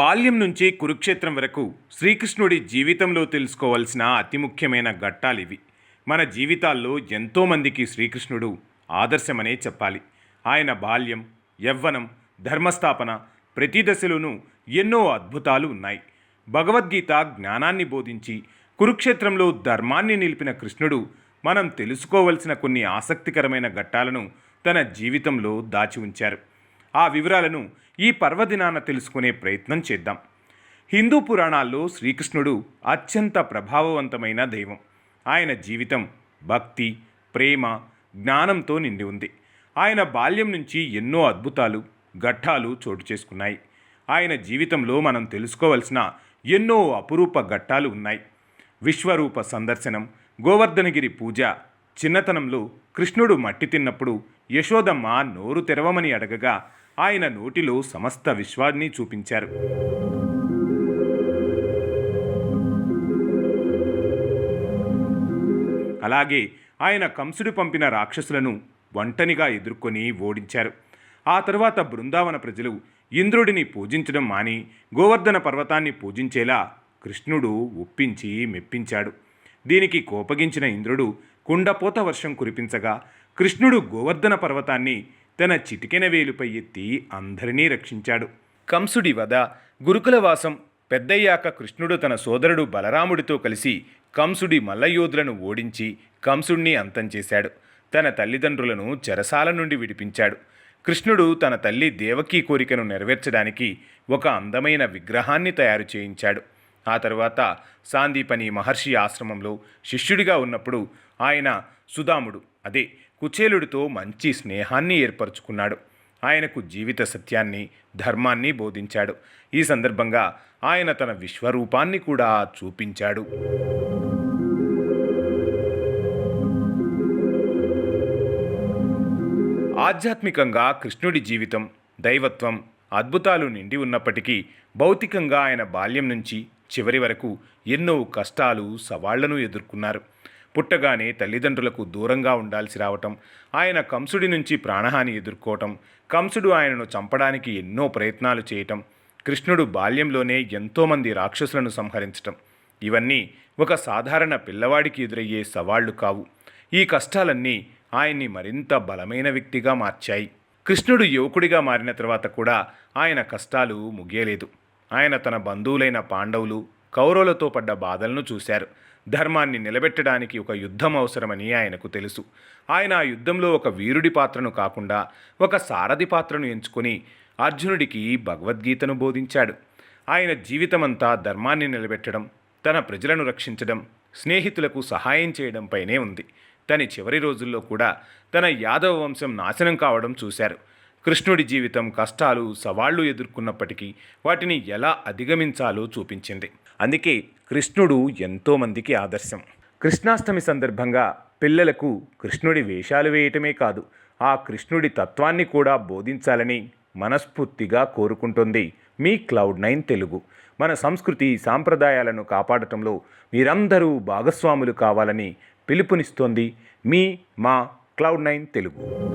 బాల్యం నుంచి కురుక్షేత్రం వరకు శ్రీకృష్ణుడి జీవితంలో తెలుసుకోవాల్సిన అతి ముఖ్యమైన ఘట్టాలివి మన జీవితాల్లో ఎంతోమందికి శ్రీకృష్ణుడు ఆదర్శమనే చెప్పాలి. ఆయన బాల్యం యవ్వనం ధర్మస్థాపన ప్రతి దశలోనూ ఎన్నో అద్భుతాలు ఉన్నాయి. భగవద్గీత జ్ఞానాన్ని బోధించి కురుక్షేత్రంలో ధర్మాన్ని నిలిపిన కృష్ణుడు మనం తెలుసుకోవలసిన కొన్ని ఆసక్తికరమైన ఘట్టాలను తన జీవితంలో దాచి ఉంచారు. ఆ వివరాలను ఈ పర్వదినాన తెలుసుకునే ప్రయత్నం చేద్దాం. హిందూ పురాణాల్లో శ్రీకృష్ణుడు అత్యంత ప్రభావవంతమైన దైవం. ఆయన జీవితం భక్తి ప్రేమ జ్ఞానంతో నిండి ఉంది. ఆయన బాల్యం నుంచి ఎన్నో అద్భుతాలు ఘట్టాలు చోటు చేసుకున్నాయి. ఆయన జీవితంలో మనం తెలుసుకోవలసిన ఎన్నో అపురూప ఘట్టాలు ఉన్నాయి. విశ్వరూప సందర్శనం గోవర్ధనగిరి పూజ చిన్నతనంలో కృష్ణుడు మట్టి తిన్నప్పుడు యశోదమ్మ నోరు తెరవమని అడగగా ఆయన నోటిలో సమస్త విశ్వాన్ని చూపించారు. అలాగే ఆయన కంసుడు పంపిన రాక్షసులను ఒంటనిగా ఎదుర్కొని ఓడించారు. ఆ తరువాత బృందావన ప్రజలు ఇంద్రుడిని పూజించడం మాని గోవర్ధన పర్వతాన్ని పూజించేలా కృష్ణుడు ఒప్పించి మెప్పించాడు. దీనికి కోపగించిన ఇంద్రుడు కుండపోత వర్షం కురిపించగా కృష్ణుడు గోవర్ధన పర్వతాన్ని తన చిటికెన వేలుపై ఎత్తి అందరినీ రక్షించాడు. కంసుడి వధ గురుకులవాసం పెద్దయ్యాక కృష్ణుడు తన సోదరుడు బలరాముడితో కలిసి కంసుడి మల్లయోధులను ఓడించి కంసుణ్ణి అంతం చేశాడు. తన తల్లిదండ్రులను చెరసాల నుండి విడిపించాడు. కృష్ణుడు తన తల్లి దేవకీ కోరికను నెరవేర్చడానికి ఒక అందమైన విగ్రహాన్ని తయారు చేయించాడు. ఆ తర్వాత సాందీపని మహర్షి ఆశ్రమంలో శిష్యుడిగా ఉన్నప్పుడు ఆయన సుదాముడు అదే కుచేలుడితో మంచి స్నేహాన్ని ఏర్పరచుకున్నాడు. ఆయనకు జీవిత సత్యాన్ని ధర్మాన్ని బోధించాడు. ఈ సందర్భంగా ఆయన తన విశ్వరూపాన్ని కూడా చూపించాడు. ఆధ్యాత్మికంగా కృష్ణుడి జీవితం దైవత్వం అద్భుతాలు నిండి ఉన్నప్పటికీ భౌతికంగా ఆయన బాల్యం నుంచి చివరి వరకు ఎన్నో కష్టాలు సవాళ్ళను ఎదుర్కొన్నారు. పుట్టగానే తల్లిదండ్రులకు దూరంగా ఉండాల్సి రావటం ఆయన కంసుడి నుంచి ప్రాణహాని ఎదుర్కోవటం కంసుడు ఆయనను చంపడానికి ఎన్నో ప్రయత్నాలు చేయటం కృష్ణుడు బాల్యంలోనే ఎంతోమంది రాక్షసులను సంహరించటం. ఇవన్నీ ఒక సాధారణ పిల్లవాడికి ఎదురయ్యే సవాళ్ళు కావు. ఈ కష్టాలన్నీ ఆయన్ని మరింత బలమైన వ్యక్తిగా మార్చాయి. కృష్ణుడు యువకుడిగా మారిన తర్వాత కూడా ఆయన కష్టాలు ముగియలేదు. ఆయన తన బంధువులైన పాండవులు కౌరవులతో పడ్డ బాధలను చూశారు. ధర్మాన్ని నిలబెట్టడానికి ఒక యుద్ధం అవసరమని ఆయనకు తెలుసు. ఆయన ఆ యుద్ధంలో ఒక వీరుడి పాత్రను కాకుండా ఒక సారథి పాత్రను ఎంచుకొని అర్జునుడికి భగవద్గీతను బోధించాడు. ఆయన జీవితమంతా ధర్మాన్ని నిలబెట్టడం తన ప్రజలను రక్షించడం స్నేహితులకు సహాయం చేయడంపైనే ఉంది. తన చివరి రోజుల్లో కూడా తన యాదవ వంశం నాశనం కావడం చూశారు. కృష్ణుడి జీవితం కష్టాలు సవాళ్ళు ఎదుర్కొన్నప్పటికీ వాటిని ఎలా అధిగమించాలో చూపించింది. అందుకే కృష్ణుడు ఎంతోమందికి ఆదర్శం. కృష్ణాష్టమి సందర్భంగా పిల్లలకు కృష్ణుడి వేషాలు వేయటమే కాదు ఆ కృష్ణుడి తత్వాన్ని కూడా బోధించాలని మనస్ఫూర్తిగా కోరుకుంటుంది మీ క్లౌడ్ నైన్ తెలుగు. మన సంస్కృతి సాంప్రదాయాలను కాపాడటంలో మీరందరూ భాగస్వాములు కావాలని పిలుపునిస్తోంది మీ మా క్లౌడ్ నైన్ తెలుగు.